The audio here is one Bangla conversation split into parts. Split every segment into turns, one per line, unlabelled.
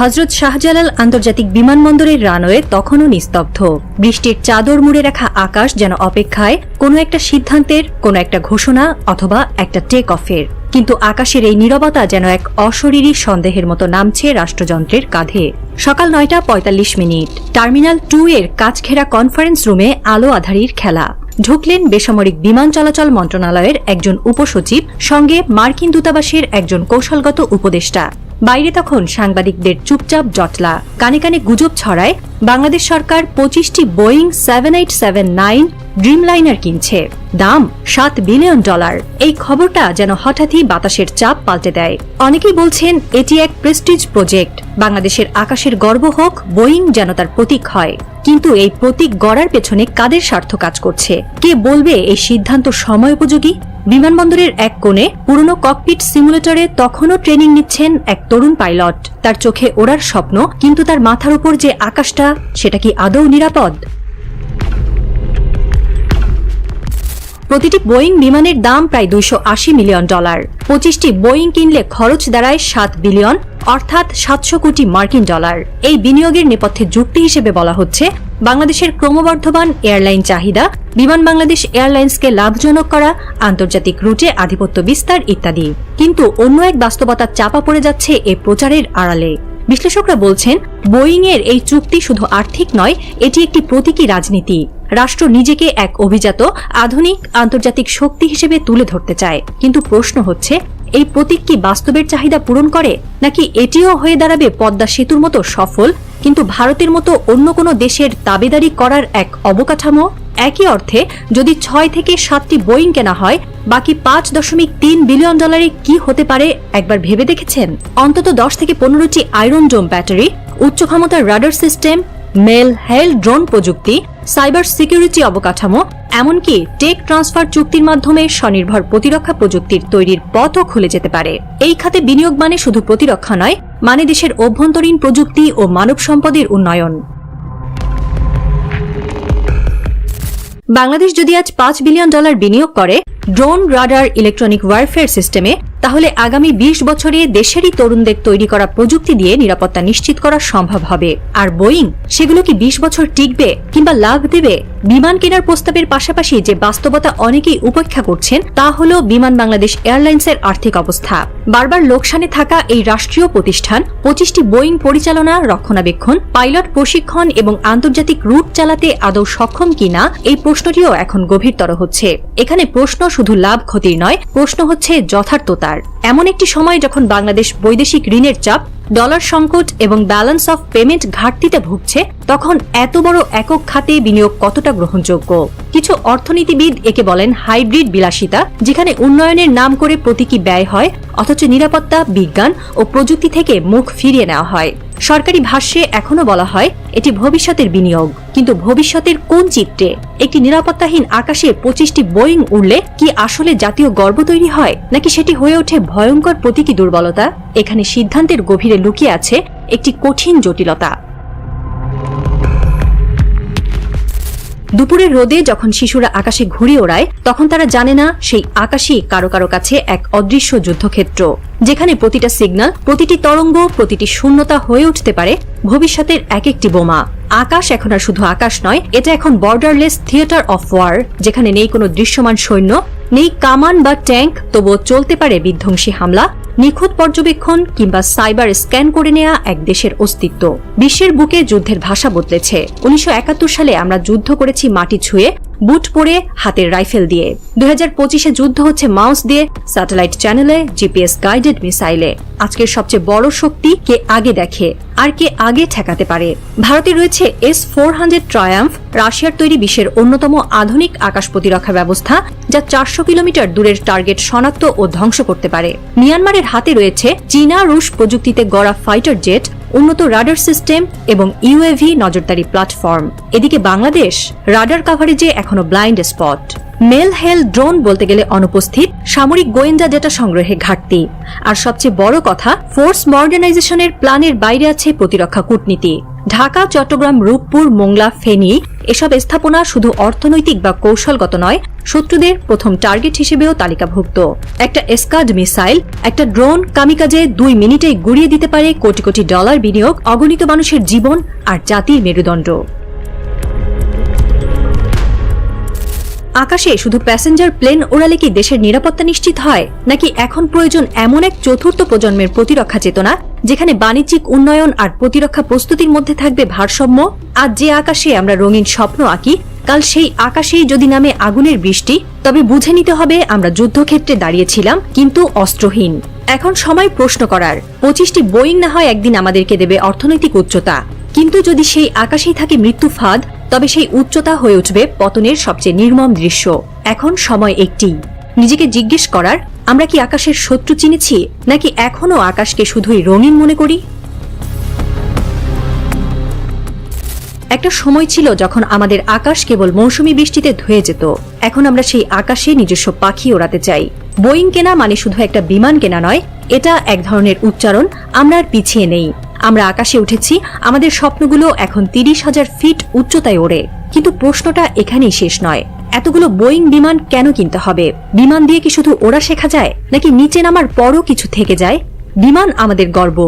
হজরত শাহজালাল আন্তর্জাতিক বিমানবন্দরের রানওয়ে তখনও নিস্তব্ধ। বৃষ্টির চাদর মুড়ে রাখা আকাশ যেন অপেক্ষায় কোনো একটা সিদ্ধান্তের, কোনো একটা ঘোষণা অথবা একটা টেক অফের কিন্তু আকাশের এই নীরবতা যেন এক অশরীরী সন্দেহের মতো নামছে রাষ্ট্রযন্ত্রের কাঁধে। সকাল নয়টা পঁয়তাল্লিশ মিনিট। টার্মিনাল টু এর কাজঘেরা কনফারেন্স রুমে আলো আধারির খেলা। ঢুকলেন বেসামরিক বিমান চলাচল মন্ত্রণালয়ের একজন উপসচিব, সঙ্গে মার্কিন দূতাবাসের একজন কৌশলগত উপদেষ্টা। বাইরে তখন সাংবাদিকদের চুপচাপ জটলা কানে কানে গুজব ছড়ায় বাংলাদেশ সরকার পঁচিশটি Boeing seven eight seven nine Dreamliner কিনছে। দাম সাত বিলিয়ন ডলার। এই খবরটা যেন হঠাৎই বাতাসের চাপ পাল্টে দেয়। অনেকেই বলছেন, এটি এক প্রেস্টিজ প্রজেক্ট। বাংলাদেশের আকাশের গর্ব হোক, বোয়িং যেন তার প্রতীক হয়। কিন্তু এই প্রতীক গড়ার পেছনে কাদের স্বার্থ কাজ করছে? কে বলবে এই সিদ্ধান্ত সময় উপযোগী? বিমানবন্দরের এক কোণে পুরনো ককপিট সিমুলেটরে তখনও ট্রেনিং নিচ্ছেন এক তরুণ পাইলট তার চোখে ওড়ার স্বপ্ন, কিন্তু তার মাথার উপর যে আকাশটা সেটা কি আদৌ নিরাপদ? প্রতিটি বোয়িং বিমানের দাম প্রায় দুইশো আশি মিলিয়ন ডলার। পঁচিশটি বোয়িং কিনলে খরচ দাঁড়ায় সাত বিলিয়ন, অর্থাৎ সাতশো কোটি মার্কিন ডলার। এই বিনিয়োগের নেপথ্যে যুক্তি হিসেবে বলা হচ্ছে, বাংলাদেশের ক্রমবর্ধমান এয়ারলাইন চাহিদা, বিমান বাংলাদেশ এয়ারলাইন্সকে লাভজনক করা, আন্তর্জাতিক রুটে আধিপত্য বিস্তার ইত্যাদি। কিন্তু অন্য এক বাস্তবতা চাপা পড়ে যাচ্ছে এ প্রচারের আড়ালে। বিশ্লেষকরা বলছেন বোয়িং এর এই চুক্তি শুধু আর্থিক নয়, এটি একটি প্রতীকী রাজনীতি। রাষ্ট্র নিজেকে এক অভিজাত, আধুনিক, আন্তর্জাতিক শক্তি হিসেবে তুলে ধরতে চায়। কিন্তু প্রশ্ন হচ্ছে, এই প্রতীক কি বাস্তবের চাহিদা পূরণ করে, নাকি এটিও হয়ে দাঁড়াবে পদ্মা সেতুর মতো সফল, কিন্তু ভারতের মতো অন্য কোনো দেশের দাবিদারি করার এক অবকাঠামো? একই অর্থে, যদি ছয় থেকে সাতটি বোয়িং কেনা হয়, বাকি পাঁচ দশমিক তিন বিলিয়ন ডলারে কি হতে পারে একবার ভেবে দেখেছেন? অন্তত দশ থেকে পনেরোটি আয়রন ডোম ব্যাটারি, উচ্চ ক্ষমতার radar system, male hale drone প্রযুক্তি, সাইবার সিকিউরিটি অবকাঠামো, এমনকি টেক ট্রান্সফার চুক্তির মাধ্যমে স্বনির্ভর প্রতিরক্ষা প্রযুক্তির তৈরির পথও খুলে যেতে পারে। এই খাতে বিনিয়োগ মানে শুধু প্রতিরক্ষা নয় মানে দেশের অভ্যন্তরীণ প্রযুক্তি ও মানব সম্পদের উন্নয়ন। বাংলাদেশ যদি আজ পাঁচ বিলিয়ন ডলার বিনিয়োগ করে ড্রোন, রাডার, ইলেকট্রনিক ওয়ারফেয়ার সিস্টেমে, তাহলে আগামী ২০ বছরে দেশেরই তরুণদের তৈরি করা প্রযুক্তি দিয়ে নিরাপত্তা নিশ্চিত করা সম্ভব হবে। আর বোয়িং, সেগুলো কি ২০ বছর টিকবে কিংবা লাভ দেবে? বিমান কেনার প্রস্তাবের পাশাপাশি যে বাস্তবতা অনেকেই উপেক্ষা করছেন, তা হল বিমান বাংলাদেশ এয়ারলাইন্সের আর্থিক অবস্থা। বারবার লোকসানে থাকা এই রাষ্ট্রীয় প্রতিষ্ঠান, পঁচিশটি বোয়িং পরিচালনা, রক্ষণাবেক্ষণ, পাইলট প্রশিক্ষণ এবং আন্তর্জাতিক রুট চালাতে আদৌ সক্ষম কিনা, এই প্রশ্নটিও এখন গভীরতর হচ্ছে। এখানে প্রশ্ন শুধু লাভ ক্ষতির নয়, প্রশ্ন হচ্ছে যথার্থতার। এমন একটি সময় যখন বাংলাদেশ বৈদেশিক ঋণের চাপ ডলার সংকট এবং ব্যালেন্স অফ পেমেন্ট ঘাটতিতে ভুগছে, তখন এত বড় একক খাতে বিনিয়োগ কতটা গ্রহণযোগ্য? কিছু অর্থনীতিবিদ একে বলেন হাইব্রিড বিলাসিতা, যেখানে উন্নয়নের নাম করে প্রতীকী ব্যয় হয়, অথচ নিরাপত্তা, বিজ্ঞান ও প্রযুক্তি থেকে মুখ ফিরিয়ে নেওয়া হয়। সরকারি ভাষ্যে এখনও বলা হয়, এটি ভবিষ্যতের বিনিয়োগ। কিন্তু ভবিষ্যতের কোন চিত্রে? একটি নিরাপত্তাহীন আকাশে পঁচিশটি বোয়িং উড়লে কি আসলে জাতীয় গর্ব তৈরি হয়, নাকি সেটি হয়ে ওঠে ভয়ঙ্কর প্রতীকী দুর্বলতা? এখানে সিদ্ধান্তের গভীরে লুকিয়ে আছে একটি কঠিন জটিলতা। দুপুরের রোদে যখন শিশুরা আকাশে ঘুড়ি ওড়ায়, তখন তারা জানে না সেই আকাশই কারও কারও কাছে এক অদৃশ্য যুদ্ধক্ষেত্র, যেখানে প্রতিটা সিগন্যাল প্রতিটি তরঙ্গ, প্রতিটি শূন্যতা হয়ে উঠতে পারে ভবিষ্যতের এক একটি বোমা। আকাশ এখন আর শুধু আকাশ নয়, এটা এখন বর্ডারলেস থিয়েটার অফ ওয়ার যেখানে নেই কোনো দৃশ্যমান সৈন্য, নেই কামান বা ট্যাঙ্ক, তবুও চলতে পারে বিধ্বংসী হামলা। নিখুঁত পর্যবেক্ষণ কিংবা সাইবার স্ক্যান করে নেয়া এক দেশের অস্তিত্ব। বিশ্বের বুকে যুদ্ধের ভাষা বদলেছে। উনিশশো একাত্তর সালে আমরা যুদ্ধ করেছি মাটি ছুঁয়ে, বুট পরে হাতের রাইফেল দিয়ে। দুই হাজার পঁচিশে যুদ্ধ হচ্ছে মাউস দিয়ে স্যাটেলাইট চ্যানেলে জিপিএস গাইডেড মিসাইলে। আজকের সবচেয়ে বড় শক্তি কে আগে দেখে? আর কে আগে ঠেকাতে পারে। ভারতে রয়েছে এস ফোর হান্ড্রেড ট্রায়াম্ফ, রাশিয়ার তৈরি বিশ্বের অন্যতম আধুনিক আকাশ প্রতিরক্ষা ব্যবস্থা, যা চারশো কিলোমিটার দূরের টার্গেট শনাক্ত ও ধ্বংস করতে পারে। মিয়ানমারের হাতে রয়েছে চীনা রুশ প্রযুক্তিতে গড়া ফাইটার জেট, উন্নত রাডার সিস্টেম এবং ইউএভি নজরদারি প্ল্যাটফর্ম। এদিকে বাংলাদেশ, রাডার কাভারেজে এখনও blind spot. Male hale drone বলতে গেলে অনুপস্থিত সামরিক গোয়েন্দা ডেটা সংগ্রহে ঘাটতি। আর সবচেয়ে বড় কথা, ফোর্স মডার্নাইজেশনের প্ল্যানের বাইরে আছে প্রতিরক্ষা কূটনীতি। ঢাকা, চট্টগ্রাম, রূপপুর, মোংলা, ফেনী, এসব স্থাপনা শুধু অর্থনৈতিক বা কৌশলগত নয়, শত্রুদের প্রথম টার্গেট হিসেবেও তালিকাভুক্ত। একটা এসকাড মিসাইল, একটা ড্রোন কামিকাজে দুই মিনিটেই গুড়িয়ে দিতে পারে কোটি কোটি ডলার বিনিয়োগ, অগণিত মানুষের জীবন আর জাতির মেরুদণ্ড। আকাশে শুধু প্যাসেঞ্জার প্লেন ওড়ালে কি দেশের নিরাপত্তা নিশ্চিত হয়? নাকি এখন প্রয়োজন এমন এক চতুর্থ প্রজন্মের প্রতিরক্ষা চেতনা, যেখানে বাণিজ্যিক উন্নয়ন আর প্রতিরক্ষা প্রস্তুতির মধ্যে থাকবে ভারসাম্য? আজ যে আকাশে আমরা রঙিন স্বপ্ন আঁকি, কাল সেই আকাশেই যদি নামে আগুনের বৃষ্টি, তবে বুঝে নিতে হবে আমরা যুদ্ধক্ষেত্রে দাঁড়িয়েছিলাম, কিন্তু অস্ত্রহীন। এখন সময় প্রশ্ন করার। পঁচিশটি বোয়িং না হয় একদিন আমাদেরকে দেবে অর্থনৈতিক উচ্চতা। কিন্তু যদি সেই আকাশেই থাকে মৃত্যু ফাঁদ তবে সেই উচ্চতা হয়ে উঠবে পতনের সবচেয়ে নির্মম দৃশ্য। এখন সময় একটি। নিজেকে জিজ্ঞেস করার, আমরা কি আকাশের শত্রু চিনেছি, নাকি এখনও আকাশকে শুধুই রঙিন মনে করি? একটা সময় ছিল যখন আমাদের আকাশ কেবল মৌসুমি বৃষ্টিতে ধুয়ে যেত। এখন আমরা সেই আকাশে নিজস্ব পাখি ওড়াতে চাই। বোয়িং কেনা মানে শুধু একটা বিমান কেনা নয়, এটা এক ধরনের উচ্চারণ, আমরা আর পিছিয়ে নেই। আমরা আকাশে উঠেছি, আমাদের স্বপ্নগুলো এখন তিরিশ হাজার ফিট উচ্চতায় ওড়ে। কিন্তু প্রশ্নটা এখানেই শেষ নয়। এতগুলো বোয়িং বিমান কেন কিনতে হবে? বিমান দিয়ে কি শুধু ওড়া শেখা যায়? নাকি নিচে নামার পরও কিছু থেকে যায়? বিমান আমাদের গর্ব।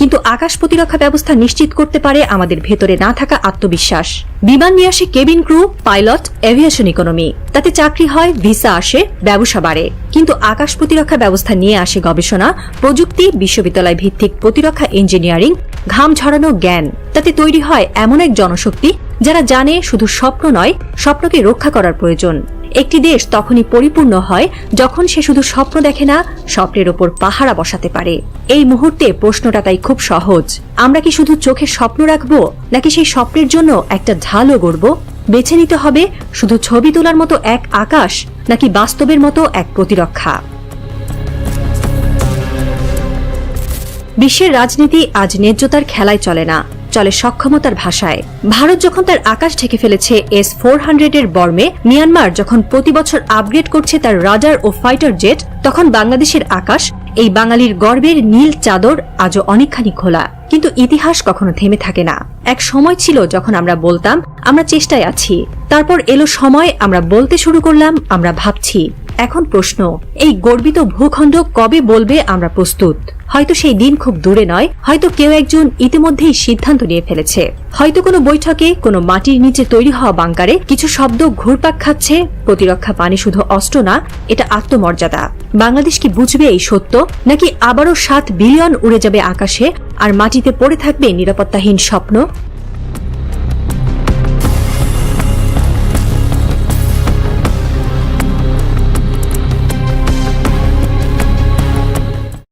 কিন্তু আকাশ প্রতিরক্ষা ব্যবস্থা নিশ্চিত করতে পারে আমাদের ভেতরে না থাকা আত্মবিশ্বাস। বিমান নিয়ে আসে cabin crew, pilot, aviation economy. তাতে চাকরি হয়, ভিসা আসে, ব্যবসা বাড়ে। কিন্তু আকাশ প্রতিরক্ষা ব্যবস্থা নিয়ে আসে গবেষণা, প্রযুক্তি, বিশ্ববিদ্যালয় ভিত্তিক প্রতিরক্ষা ইঞ্জিনিয়ারিং, ঘাম ঝরানো জ্ঞান। তাতে তৈরি হয় এমন এক জনশক্তি যারা জানে শুধু স্বপ্ন নয়, স্বপ্নকে রক্ষা করার প্রয়োজন। একটি দেশ তখনই পরিপূর্ণ হয় যখন সে শুধু স্বপ্ন দেখে না, স্বপ্নের ওপর পাহারা বসাতে পারে। এই মুহূর্তে প্রশ্নটা তাই খুব সহজ। আমরা কি শুধু চোখের স্বপ্ন রাখব, নাকি সেই স্বপ্নের জন্য একটা ঢালও গড়ব? বেছে নিতে হবে শুধু ছবি তোলার মতো এক আকাশ, নাকি বাস্তবের মতো এক প্রতিরক্ষা? বিশ্বের রাজনীতি আজ ন্যায্যতার খেলায় চলে না। চলে সক্ষমতার ভাষায়। ভারত যখন তার আকাশ ঢেকে ফেলেছে এস ফোর হান্ড্রেডের বর্মে, মিয়ানমার যখন প্রতি বছর আপগ্রেড করছে তার রাডার ও ফাইটার জেট তখন বাংলাদেশের আকাশ, এই বাঙালির গর্বের নীল চাদর আজও অনেকখানি খোলা। কিন্তু ইতিহাস কখনো থেমে থাকে না। এক সময় ছিল যখন আমরা বলতাম, আমরা চেষ্টায় আছি। তারপর এলো সময়, আমরা বলতে শুরু করলাম, আমরা ভাবছি। এখন প্রশ্ন, এই গর্বিত ভূখণ্ড কবে বলবে আমরা প্রস্তুত? হয়তো সেই দিন খুব দূরে নয়, হয়তো কেউ একজন ইতিমধ্যেই সিদ্ধান্ত নিয়ে ফেলেছে। হয়তো কোনো বৈঠকে কোনো মাটির নিচে তৈরি হওয়া বাংকারে কিছু শব্দ ঘুরপাক খাচ্ছে, প্রতিরক্ষা পানি শুধু অস্ত্র না, এটা আত্মমর্যাদা। বাংলাদেশ কি বুঝবে এই সত্য, নাকি আবারও সাত বিলিয়ন উড়ে যাবে আকাশে, আর মাটিতে পড়ে থাকবে নিরাপত্তাহীন স্বপ্ন?